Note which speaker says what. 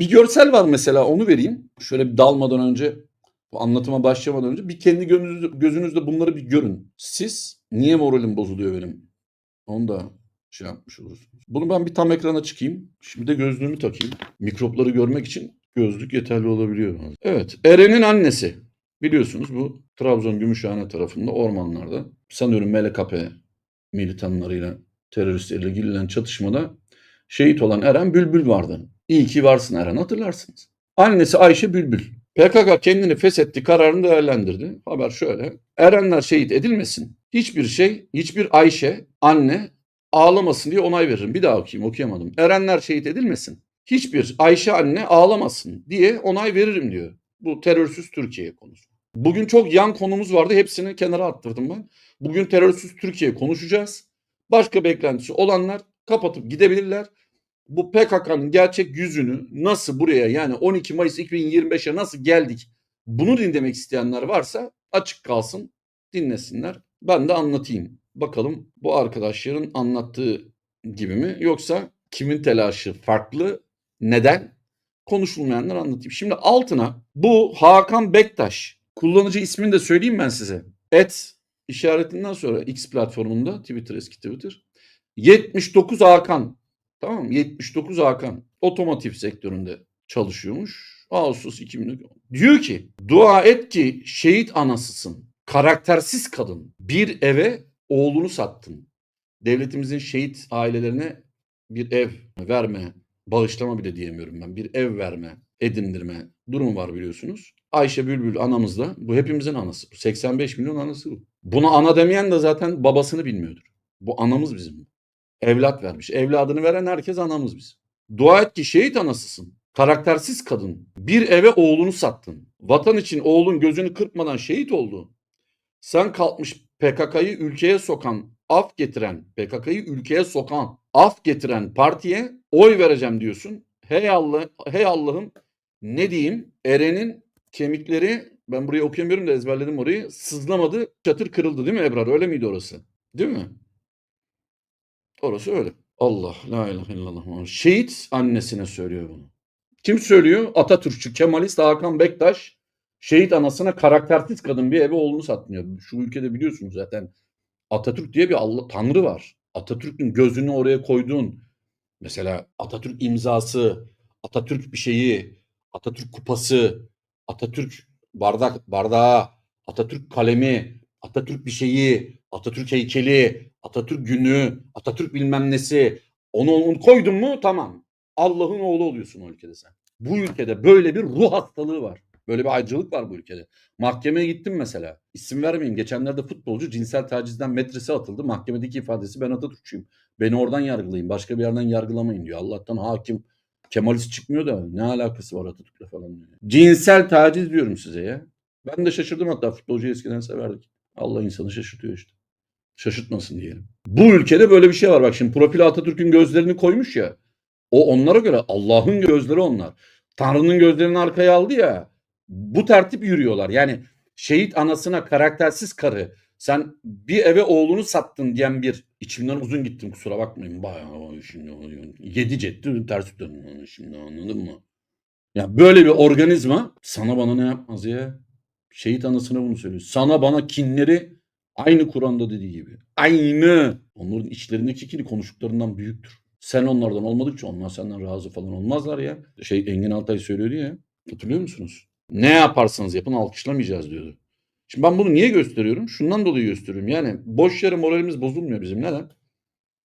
Speaker 1: bir görsel var mesela onu vereyim. Şöyle bir dalmadan önce bu anlatıma başlamadan önce bir kendi gözünüzde, bunları bir görün. Siz niye moralim bozuluyor benim? Onu da şey yapmış olursunuz. Bunu ben bir tam ekrana çıkayım. Şimdi de gözlüğümü takayım. Mikropları görmek için gözlük yeterli olabiliyor. Evet. Eren'in annesi. Biliyorsunuz bu Trabzon Gümüşhane tarafında ormanlarda sanıyorum MLKP militanlarıyla teröristleriyle girilen çatışmada şehit olan Eren Bülbül vardı. İyi ki varsın Eren hatırlarsınız. Annesi Ayşe Bülbül. PKK kendini feshetti kararını değerlendirdi. Haber şöyle. Erenler şehit edilmesin. Hiçbir şey, hiçbir Ayşe, anne ağlamasın diye onay veririm. Bir daha okuyayım okuyamadım. Erenler şehit edilmesin. Hiçbir Ayşe anne ağlamasın diye onay veririm diyor. Bu terörsüz Türkiye konusu. Bugün çok yan konumuz vardı. Hepsini kenara attırdım ben. Bugün terörsüz Türkiye konuşacağız. Başka beklentisi olanlar kapatıp gidebilirler. Bu PKK'nın gerçek yüzünü nasıl buraya yani 12 Mayıs 2025'e nasıl geldik bunu dinlemek isteyenler varsa açık kalsın dinlesinler. Ben de anlatayım. Bakalım bu arkadaşların anlattığı gibi mi yoksa kimin telaşı farklı neden konuşulmayanlar anlatayım. Şimdi altına bu Hakan Bektaş kullanıcı ismini de söyleyeyim ben size. Et işaretinden sonra X platformunda Twitter eski Twitter 79 Hakan tamam mı? 79 Hakan otomotiv sektöründe çalışıyormuş. Ağustos 2000 diyor ki dua et ki şehit anasısın. Karaktersiz kadın. Bir eve oğlunu sattın. Devletimizin şehit ailelerine bir ev verme, bağışlama bile diyemiyorum ben. Bir ev verme, edindirme durumu var biliyorsunuz. Ayşe Bülbül anamız da bu hepimizin anası. 85 milyon anası bu. Buna ana demeyen de zaten babasını bilmiyordur. Bu anamız bizim. Evlat vermiş. Evladını veren herkes anamız biz. Dua et ki şehit anasısın. Karaktersiz kadın. Bir eve oğlunu sattın. Vatan için oğlun gözünü kırpmadan şehit oldu. Sen kalkmış PKK'yı ülkeye sokan, af getiren, PKK'yı ülkeye sokan, af getiren partiye oy vereceğim diyorsun. Hey Allah, hey Allah'ım ne diyeyim? Eren'in kemikleri ben burayı okuyamıyorum da ezberledim orayı. Sızlamadı, çatır kırıldı değil mi Ebrar? Öyle miydi orası? Değil mi? Orası öyle. Allah la ilahe illallah. Şehit annesine söylüyor bunu. Kim söylüyor? Atatürkçü, Kemalist Hakan Bektaş şehit anasına karaktersiz kadın bir eve oğlunu satmıyor. Şu ülkede biliyorsunuz zaten Atatürk diye bir Allah, tanrı var. Atatürk'ün gözünü oraya koyduğun mesela Atatürk imzası, Atatürk bir şeyi, Atatürk kupası, Atatürk bardak bardağı, Atatürk kalemi, Atatürk bir şeyi, Atatürk heykeli, Atatürk günü, Atatürk bilmem nesi. Onu, onu koydun mu tamam. Allah'ın oğlu oluyorsun o ülkede sen. Bu ülkede böyle bir ruh hastalığı var. Böyle bir ayrıcalık var bu ülkede. Mahkemeye gittim mesela. İsim vermeyeyim. Geçenlerde futbolcu cinsel tacizden metrese atıldı. Mahkemedeki ifadesi ben Atatürkçüyüm. Beni oradan yargılayın. Başka bir yerden yargılamayın diyor. Allah'tan hakim Kemalist çıkmıyor da ne alakası var Atatürk'le falan diyor. Cinsel taciz diyorum size ya. Ben de şaşırdım hatta futbolcuyu eskiden severdik. Allah insanı şaşırtıyor işte. Şaşırtmasın diyelim. Bu ülkede böyle bir şey var. Bak şimdi profil Atatürk'ün gözlerini koymuş ya. O onlara göre Allah'ın gözleri onlar. Tanrı'nın gözlerini arkaya aldı ya. Bu tertip yürüyorlar. Yani şehit anasına karaktersiz karı sen bir eve oğlunu sattın diyen bir içimden uzun gittim kusura bakmayın. Bayağı şimdi yedi cetti ters döndüm şimdi anladın mı? Ya böyle bir organizma sana bana ne yapmaz ya? Şehit anasına bunu söylüyor. Sana bana kinleri aynı Kur'an'da dediği gibi. Aynı. Onların içlerindeki kini konuştuklarından büyüktür. Sen onlardan olmadıkça onlar senden razı falan olmazlar ya. Şey Engin Altay söylüyordu ya. Hatırlıyor musunuz? Ne yaparsanız yapın alkışlamayacağız diyordu. Şimdi ben bunu niye gösteriyorum? Şundan dolayı gösteriyorum. Yani boş yere moralimiz bozulmuyor bizim. Neden?